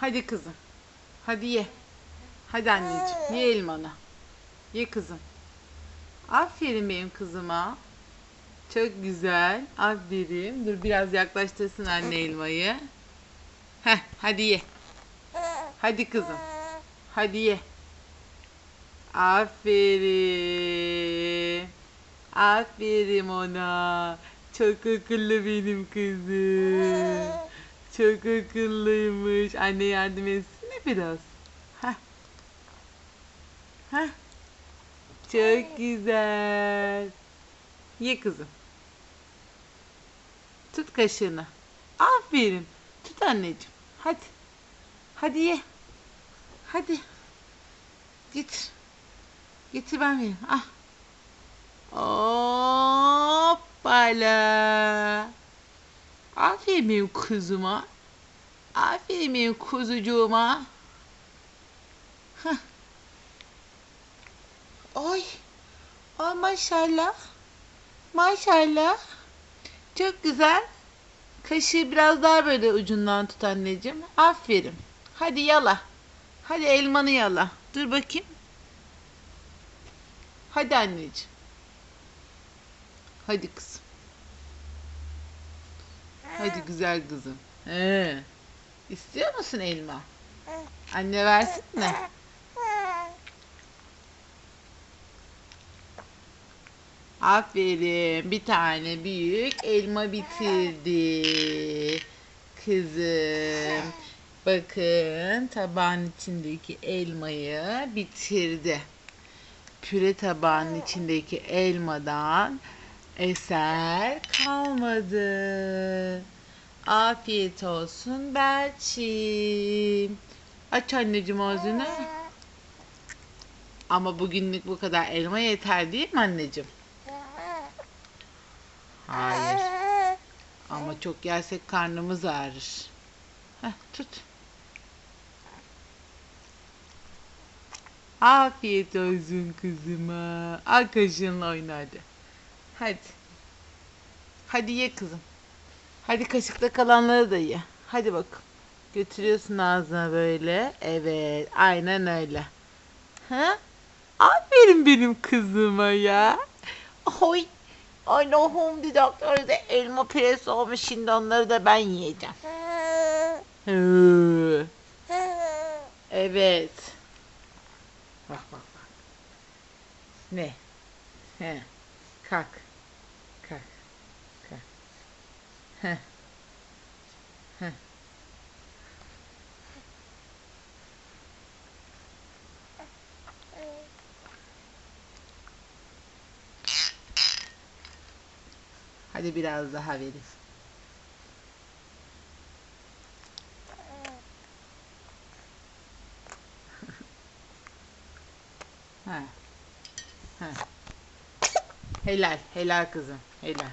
Hadi kızım. Hadi ye. Hadi anneciğim. Ye elmanı. Ye kızım. Aferin benim kızıma. Çok güzel. Aferin. Dur biraz yaklaştırsın anne elmayı. Heh, hadi ye. Hadi kızım. Hadi ye. Aferin. Aferin ona. Çok akıllı benim kızım. Çok akıllıymış. Anne yardım etsene biraz. Heh. Heh. Çok güzel. Ye kızım. Tut kaşığını. Aferin. Tut anneciğim. Hadi. Hadi ye. Hadi. Getir. Getir ben vereyim. Ah. Hoppala. Aferin benim kızıma. Aferin benim kuzucuğuma. Hah. Oy. Ay maşallah. Maşallah. Çok güzel. Kaşığı biraz daha böyle ucundan tut anneciğim. Aferin. Hadi yala. Hadi elmanı yala. Dur bakayım. Hadi anneciğim. Hadi kızım. Hadi güzel kızım. He. İstiyor musun elma? Anne versin mi? Aferin. Bir tane büyük elma bitirdi. Kızım. Bakın tabağın içindeki elmayı bitirdi. Püre tabağının içindeki elmadan eser kalmadı. Afiyet olsun Belçim. Aç anneciğim ağzını. Ama bugünlük bu kadar elma yeter değil mi anneciğim? Hayır. Ama çok yersek karnımız ağrır. Heh, tut. Afiyet olsun kızıma. Al kaşığınla oyna hadi. Hadi. Hadi ye kızım. Hadi kaşıkta kalanları da ye. Hadi bakalım. Götürüyorsun ağzına böyle. Evet. Aynen öyle. Ha? Aferin benim kızıma ya. Oy. Ay home doktor da elma püresi olmuş. Şimdi onları da ben yiyeceğim. Evet. Bak bak bak. Ne? He. Kalk. Kalk. Heh. Heh. Hadi biraz daha vereyim. Ha. Ha. Helal, helal kızım, helal.